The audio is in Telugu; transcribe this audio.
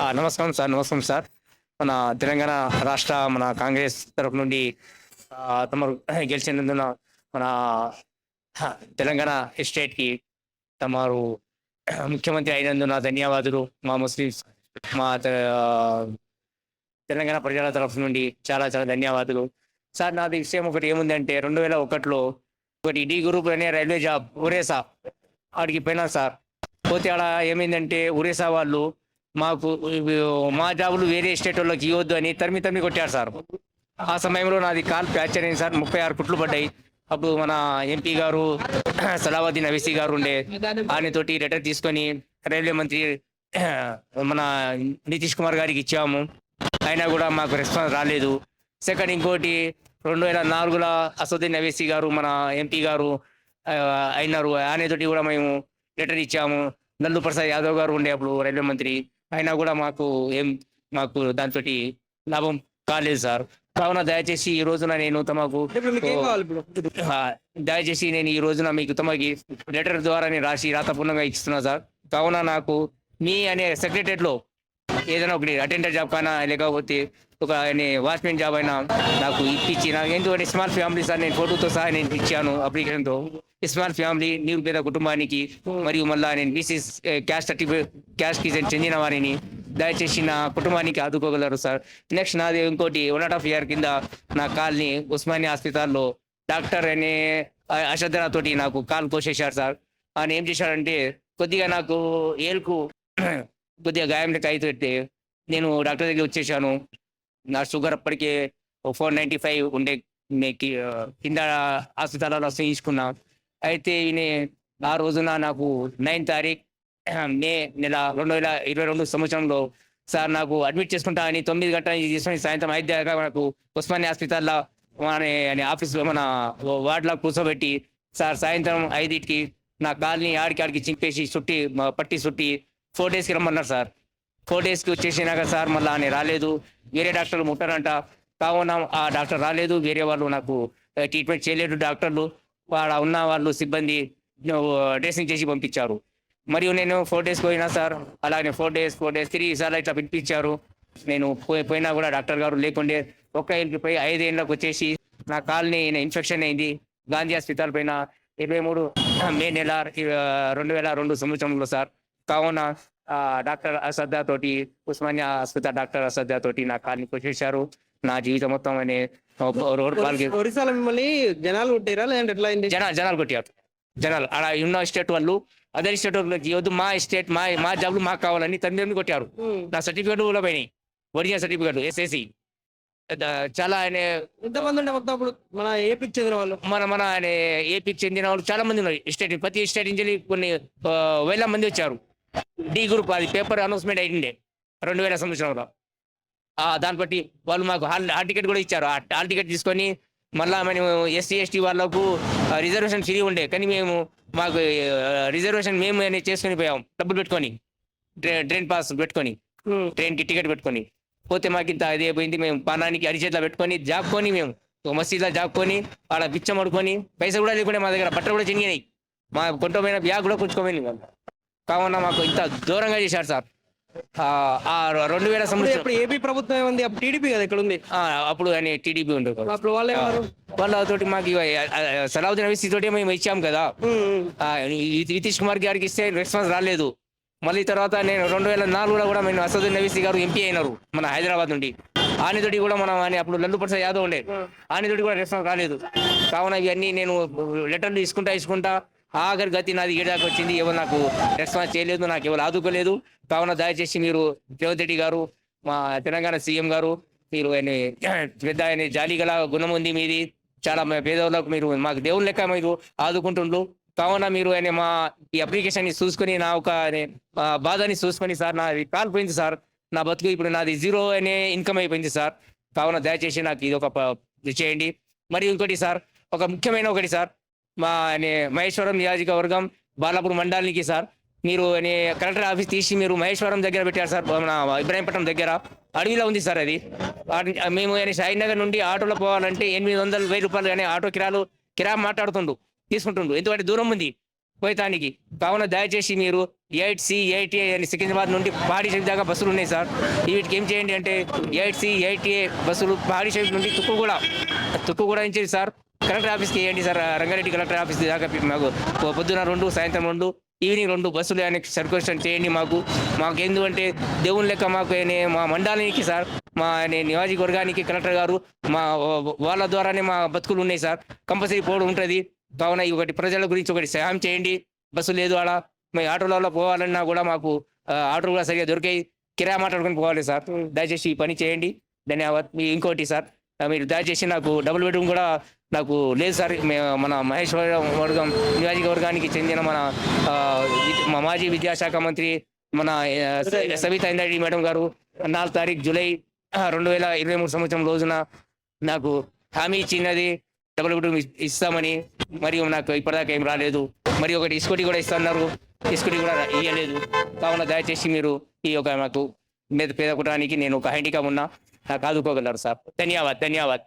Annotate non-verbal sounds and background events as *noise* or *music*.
నమస్కారం సార్ నమస్కారం సార్. మన తెలంగాణ రాష్ట్ర మన కాంగ్రెస్ తరఫు నుండి తమరు గెలిచినందున మన తెలంగాణ ఎస్టేట్కి తమరు ముఖ్యమంత్రి అయినందున ధన్యవాదాలు. మా ముస్లిమ్స్ మా తెలంగాణ ప్రజల తరఫు నుండి చాలా చాలా ధన్యవాదాలు. సార్ నాది విషయం ఒకటి ఏముందంటే రెండు వేల ఒకటిలో ఒకటి డి గ్రూప్ అనే రైల్వే జాబ్ ఒరేసా ఆడికి పోయినా సార్. పోతే ఆడ ఏమైందంటే ఒరేసా వాళ్ళు మాకు మా జాబులు వేరే స్టేట్ వాళ్ళకి ఇవ్వద్దు అని తరిమి తరిమి కొట్టారు సార్. ఆ సమయంలో నాది కాల్ ఫ్రాక్చర్ అయింది సార్. ముప్పై ఆరు కుట్లు పడ్డాయి. అప్పుడు మన ఎంపీ గారు *clears throat* సలావుద్దీన్ అవిసి గారు ఉండే ఆయనతోటి లెటర్ తీసుకొని రైల్వే మంత్రి *clears throat* మన నితీష్ కుమార్ గారికి ఇచ్చాము. అయినా కూడా మాకు రెస్పాన్స్ రాలేదు. సెకండ్ ఇంకోటి రెండు వేల నాలుగులో అసదుద్దీన్ అవేసి గారు మన ఎంపీ గారు అయినారు. ఆయనతోటి కూడా మేము లెటర్ ఇచ్చాము. నల్లు ప్రసాద్ యాదవ్ గారు ఉండే అప్పుడు రైల్వే మంత్రి. అయినా కూడా మాకు ఏం మాకు దాంతో లాభం కాలేదు సార్. కావున దయచేసి ఈ రోజున నేను తమకు దయచేసి నేను ఈ రోజున మీకు తమకి లెటర్ ద్వారా నేను రాసి రాతపూర్ణంగా ఇస్తున్నా సార్. కావున నాకు మీ అనే సెక్రటరియట్లో ఏదైనా ఒకటి అటెండర్ జాబ్ కానీ లేకపోతే ఒక వాచ్మెన్ జాబ్ అయినా నాకు ఇప్పించిన. నాకు ఎందుకంటే స్మాల్ ఫ్యామిలీ సార్ నేను ఫోటోతో సహా నేను ఇచ్చాను అప్లికేషన్తో స్మాల్ ఫ్యామిలీ నిరుపేద కుటుంబానికి మరియు మళ్ళా నేను బీసీ క్యాస్ట్ సర్టిఫికేట్ క్యాస్ట్కి చెందిన వారిని. దయచేసి నా కుటుంబానికి ఆదుకోగలరు సార్. నెక్స్ట్ నాది ఇంకోటి వన్ అండ్ హాఫ్ ఇయర్ కింద నా కాల్ని ఉస్మానియా హాస్పిటల్లో డాక్టర్ అనే అశ్రద్ధతోటి నాకు కాల్ కోసేశారు సార్. ఆయన ఏం చేశాడంటే కొద్దిగా నాకు ఏలుకు కొద్దిగా గాయం లెక్క అయితే నేను డాక్టర్ దగ్గర వచ్చేసాను. నా షుగర్ అప్పటికే ఫోర్ నైంటీ ఫైవ్ ఉండే కింద హాస్పిటల్లో చేయించుకున్నా. అయితే ఈయన ఆ రోజున నాకు నైన్ తారీఖు మే నెల రెండు వేల ఇరవై రెండు సంవత్సరంలో సార్ నాకు అడ్మిట్ చేసుకుంటా అని తొమ్మిది గంటల నుంచి తీసుకొని సాయంత్రం ఐదు దాకా మనకు ఉస్మానియా హాస్పిటల్లో మన అనే ఆఫీస్లో మన వార్డులో కూర్చోబెట్టి సార్ సాయంత్రం ఐదింటికి నా కాల్ని ఆడికి ఆడికి చింపేసి చుట్టి పట్టి చుట్టి ఫోర్ డేస్కి రమ్మన్నారు సార్. ఫోర్ డేస్కి వచ్చేసినాక సార్ మళ్ళీ ఆయన రాలేదు. వేరే డాక్టర్లు ముట్టారంట కావున ఆ డాక్టర్ రాలేదు. వేరే వాళ్ళు నాకు ట్రీట్మెంట్ చేయలేదు. డాక్టర్లు వాళ్ళ ఉన్న వాళ్ళు సిబ్బంది డ్రెస్సింగ్ చేసి పంపించారు. మరియు నేను ఫోర్ డేస్ పోయినా సార్. అలాగే four days four days three సార్లు ఇట్లా పిలిపించారు. నేను పోయి పోయినా కూడా డాక్టర్ గారు లేకుండే ఒక్క ఇంటికి పోయి ఐదేళ్ళకి వచ్చేసి నా కాల్ని ఇన్ఫెక్షన్ అయింది. గాంధీ హాస్పిటల్ పైన ఇరవై మూడు మే నెల రెండు వేల రెండు సంవత్సరంలో సార్. కావున డాక్టర్ అసద్దా తోటి ఉస్మానియా హాస్పిటల్ డాక్టర్ అసద్దా తోటి నా కాల్ని కొట్టేశారు నా జీవితం మొత్తం అనే రోడ్ ఒరిస్సాలో మిమ్మల్ని జనాలు కొట్టారా లేదంటే ఎట్లా అయింది? జనాలు జనాలు కొట్టారు. జనాలు అలా ఉన్న స్టేట్ వాళ్ళు అదర్ స్టేట్ వాళ్ళకి ఇవ్వద్దు మా స్టేట్ మా మా జాబ్లు మాకు కావాలని తొమ్మిది కొట్టారు. నా సర్టిఫికేట్ కూడా పోయినాయి. Original certificate SSC. చాలా ఆయన ఎంతమంది ఉండే మొత్తం అప్పుడు? మన ఏపీకి చెందిన వాళ్ళు? మన మన ఆయన ఏపీకి చెందిన వాళ్ళు చాలా మంది ఉన్నారు. స్టేట్ ప్రతి స్టేట్ నుంచి కొన్ని వేల మంది వచ్చారు. డి గ్రూప్ అది పేపర్ అనౌన్స్మెంట్ అయిండే రెండు వేల సంవత్సరంలో దాన్ని బట్టి వాళ్ళు మాకు హాల్ హాల్ టికెట్ కూడా ఇచ్చారు. ఆ హాల్ టికెట్ తీసుకొని మళ్ళా మేము ఎస్సీ ఎస్టీ వాళ్ళకు రిజర్వేషన్ ఫ్రీ ఉండే. కానీ మేము మాకు రిజర్వేషన్ మేము అనేది చేసుకొని పోయాం. డబ్బులు పెట్టుకొని. ట్రైన్ పాస్ పెట్టుకొని. ట్రైన్కి టికెట్ పెట్టుకొని. పోతే మాకు ఇంత అదే పోయింది మేము పానానికి అరిచేతిలో పెట్టుకొని జాపుకొని మేము మసీదులో జాపుకొని ఆడ బిచ్చం అడుకొని పైసలు కూడా లేకుండా మా దగ్గర బట్టలు కూడా చినిగినాయి. మా కొంటపోయిన బ్యాగ్ కూడా కూర్చుకోపోయింది కావున మాకు ఇంత దూరంగా చేశారు సార్. ఆ, రెండు వేల సంవత్సరం ఇప్పుడు ఏపీ ప్రభుత్వం ఏముంది? అప్పుడు టీడీపీ కదా ఇక్కడ ఉంది అప్పుడు ఆయన టీడీపీ ఉండే. అప్పుడు వాళ్ళు వాళ్ళతోటి మాకు సలావుద్దీన్ అవిసి తోటి మేము ఇచ్చాం కదా. నితీష్ కుమార్ గారికి ఇస్తే రెస్పాన్స్ రాలేదు. మళ్ళీ తర్వాత నేను రెండు వేల నాలుగులో కూడా మేము అసదుద్దీన్ నవీసి గారు ఎంపీ అయినారు మన హైదరాబాద్ నుండి. ఆయనతోటి కూడా మనం ఆయన అప్పుడు లల్లు ప్రసాద్ యాదవ్ ఉండే. ఆయనతోటి కూడా రెస్పాన్స్ రాలేదు. కావున ఇవన్నీ నేను లెటర్లు తీసుకుంటా తీసుకుంటా ఆఖరి గతి నాది ఏడాకి వచ్చింది. ఎవరు నాకు రెస్పాన్స్ చేయలేదు నాకు ఎవరు ఆదుకోలేదు. కావున దయచేసి మీరు రేవంత్ రెడ్డి గారు మా తెలంగాణ సీఎం గారు మీరు ఆయన *clears throat* పెద్ద ఆయన జాలి గల గుణం ఉంది మీది. చాలా పేదవులకు పేదవాళ్ళకు మీరు మాకు దేవుని లెక్క మీరు ఆదుకుంటుండ్రు. కావున మీరు ఆయన మా ఈ అప్లికేషన్ని చూసుకొని నా ఒక బాధని చూసుకొని సార్ నాది కాలిపోయింది సార్. నా బతుకు ఇప్పుడు నాది జీరో అనే ఇన్కమ్ అయిపోయింది సార్. కావున దయచేసి నాకు ఇది ఒక చేయండి. మరియు ఇంకోటి సార్ ఒక ముఖ్యమైన ఒకటి సార్. మా అనే మహేశ్వరం నియోజకవర్గం బాలాపూర్ మండలానికి సార్. మీరు అనే కలెక్టర్ ఆఫీస్ తీసి మీరు మహేశ్వరం దగ్గర పెట్టారు సార్ మన ఇబ్రాహీంపట్నం దగ్గర. అడవిలో ఉంది సార్ అది. మేము అని నగర్ నుండి ఆటోలో పోవాలంటే ఎనిమిది వందల వెయ్యి రూపాయలు కానీ ఆటో కిరాలు కిరా మాట్లాడుతుండు తీసుకుంటుండు. ఎందుకంటే దూరం ఉంది పోయటానికి. కావున దయచేసి మీరు ఎయిట్ సి ఎయిట్ ఏ అని సికింద్రాబాద్ నుండి పహాడీ షరీఫ్ దాకా బస్సులు ఉన్నాయి సార్. వీటికి ఏం చేయండి అంటే ఎయిట్ సి ఎయిట్ ఏ బస్సులు పహాడీ షరీఫ్ నుండి తుక్కు కూడా నుంచి సార్. కలెక్టర్ ఆఫీస్కి వేయండి సార్. రంగారెడ్డి కలెక్టర్ ఆఫీస్ దాకా మాకు పొ- పొద్దున రెండు సాయంత్రం రెండు ఈవినింగ్ రెండు బస్సులు ఆయనకి సర్క్యులేషన్ చేయండి మాకు. మాకు ఎందుకంటే దేవుని లెక్క మాకు మా మండలానికి సార్ మా ఆయన నియోజకవర్గానికి కలెక్టర్ గారు మా వాళ్ళ ద్వారానే మా బతుకులు ఉన్నాయి సార్. కంపల్సరీ పోవడం ఉంటుంది. కావున ఈ ఒకటి ప్రజల గురించి ఒకటి సహాయం చేయండి. బస్సు లేదు అలా మీ ఆటోలలో పోవాలన్నా కూడా మాకు ఆటో కూడా సరిగా దొరికాయి. కిరా మాట్లాడుకొని పోవాలి సార్. దయచేసి ఈ పని చేయండి. ధన్యవాద్ ఇంకోటి సార్ మీరు దయచేసి నాకు డబుల్ బెడ్రూమ్ కూడా నాకు లేదు సార్ మన మహేశ్వరం వర్గం నియోజకవర్గానికి చెందిన మన మాజీ విద్యాశాఖ మంత్రి మన ఆ, స- సవితా ఇంద్రారెడ్డి మేడం గారు నాలుగు తారీఖు జూలై రెండు వేల ఇరవై మూడు సంవత్సరం రోజున నాకు హామీ ఇచ్చినది డబుల్ బెడ్రూమ్ ఇస్- ఇస్తామని మరియు నాకు ఇప్పటిదాకా ఏం రాలేదు. మరి ఒకటి స్కూటీ కూడా ఇస్తున్నారు స్కూటీ కూడా ఇయ్యలేదు. కావున దయచేసి మీరు ఈ యొక్క నాకు మీద పేద కుటానికి నేను ఒక హ్యాండికాప్ ఉన్నా నాకు ఆదుకోగలరు సార్. ధన్యవాద్ ధన్యవాద్.